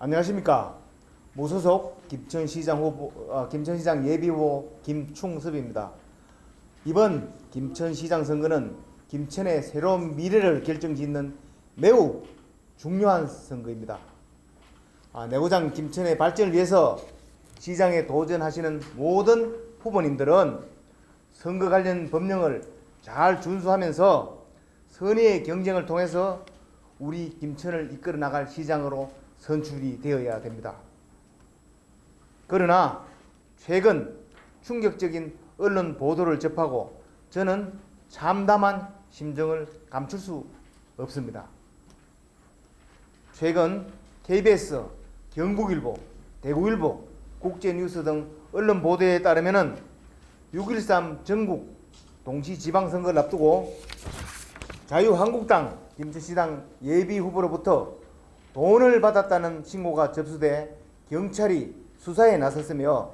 안녕하십니까 무소속 김천시장 후보 어, 김천시장 예비후보 김충섭입니다. 이번 김천시장 선거는 김천의 새로운 미래를 결정짓는 매우 중요한 선거입니다. 아, 내고장 김천의 발전을 위해서 시장에 도전하시는 모든 후보님들은 선거 관련 법령을 잘 준수하면서 선의의 경쟁을 통해서 우리 김천을 이끌어 나갈 시장으로 선출이 되어야 됩니다. 그러나 최근 충격적인 언론 보도를 접하고 저는 참담한 심정을 감출 수 없습니다. 최근 KBS, 경북일보, 대구일보, 국제뉴스 등 언론 보도에 따르면은 6.13 전국 동시지방선거를 앞두고 자유한국당 김천시당 예비 후보로부터 돈을 받았다는 신고가 접수돼 경찰이 수사에 나섰으며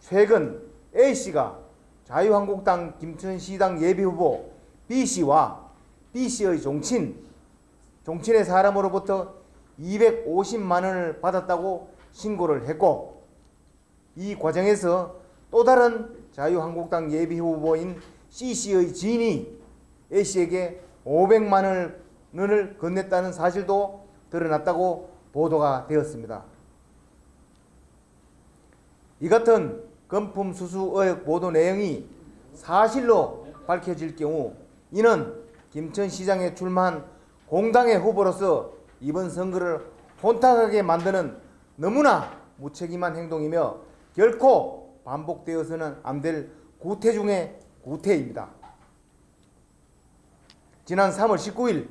최근 A씨가 자유한국당 김천시당 예비후보 B씨와 B씨의 종친, 종친의 사람으로부터 250만 원을 받았다고 신고를 했고 이 과정에서 또 다른 자유한국당 예비후보인 C씨의 지인이 A씨에게 500만 원을 건넸다는 사실도 드러났다고 보도가 되었습니다. 이 같은 금품 수수 의혹 보도 내용이 사실로 밝혀질 경우 이는 김천시장에 출마한 공당의 후보로서 이번 선거를 혼탁하게 만드는 너무나 무책임한 행동이며 결코 반복되어서는 안 될 구태 중의 구태입니다. 지난 3월 19일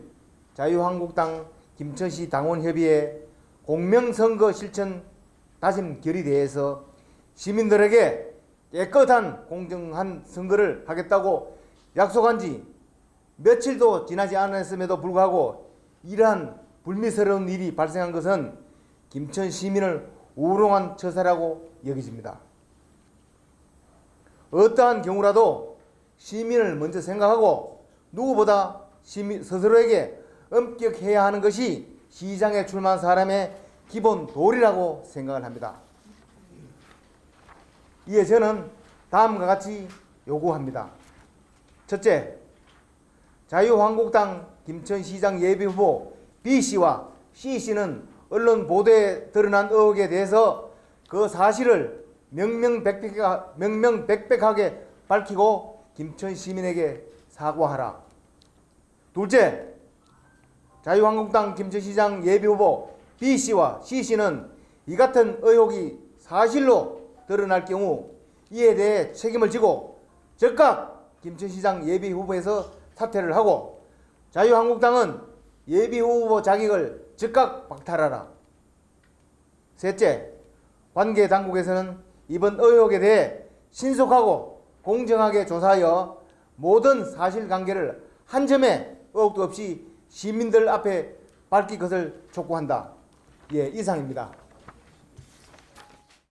자유한국당 김천시 당원협의회 공명선거 실천 다짐 결의대에서 시민들에게 깨끗한 공정한 선거를 하겠다고 약속한 지 며칠도 지나지 않았음에도 불구하고 이러한 불미스러운 일이 발생한 것은 김천 시민을 우롱한 처사라고 여겨집니다. 어떠한 경우라도 시민을 먼저 생각하고 누구보다 시민 스스로에게 엄격해야 하는 것이 시장에 출마한 사람의 기본 도리라고 생각을 합니다. 이에 저는 다음과 같이 요구합니다. 첫째, 자유한국당 김천시장 예비후보 B씨와 C씨는 언론 보도에 드러난 의혹에 대해서 그 사실을 명명백백하, 명명백백하게 밝히고 김천 시민에게 사과하라. 둘째, 자유한국당 김천시장 예비후보 B씨와 C씨는 이 같은 의혹이 사실로 드러날 경우 이에 대해 책임을 지고 즉각 김천시장 예비후보에서 사퇴를 하고 자유한국당은 예비후보 자격을 즉각 박탈하라. 셋째, 관계 당국에서는 이번 의혹에 대해 신속하고 공정하게 조사하여 모든 사실관계를 한 점의 의혹도 없이 시민들 앞에 밝힐 것을 촉구한다. 예, 이상입니다.